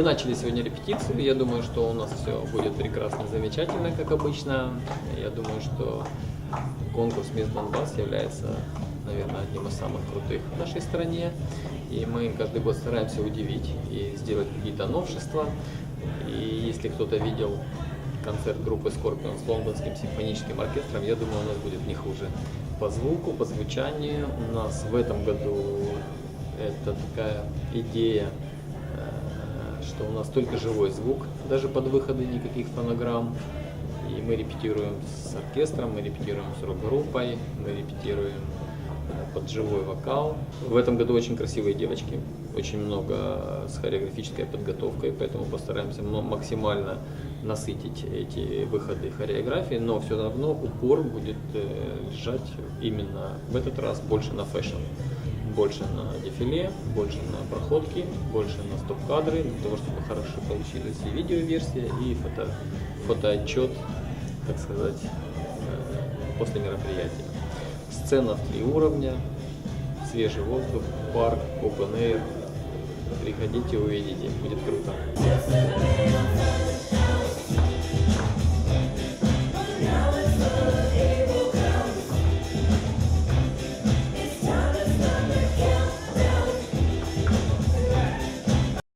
Мы начали сегодня репетицию. Я думаю, что у нас все будет прекрасно, замечательно, как обычно. Я думаю, что конкурс «Мисс Донбасс» является, наверное, одним из самых крутых в нашей стране. И мы каждый год стараемся удивить и сделать какие-то новшества. И если кто-то видел концерт группы Scorpion с лондонским симфоническим оркестром, я думаю, у нас будет не хуже. По звуку, по звучанию у нас в этом году это такая идея, что у нас только живой звук, даже под выходы никаких фонограмм. И мы репетируем с оркестром, мы репетируем с рок-группой, мы репетируем э, под живой вокал. В этом году очень красивые девочки, очень много с хореографической подготовкой, поэтому постараемся максимально насытить эти выходы хореографии, но все равно упор будет э, лежать именно в этот раз больше на фэшн больше на дефиле, больше на проходки, больше на стоп-кадры, для того, чтобы хорошо получилась и видеоверсия, и фото, фотоотчет, так сказать, э, после мероприятия. Сцена в три уровня, свежий воздух, парк, open air. Приходите, увидите, будет круто.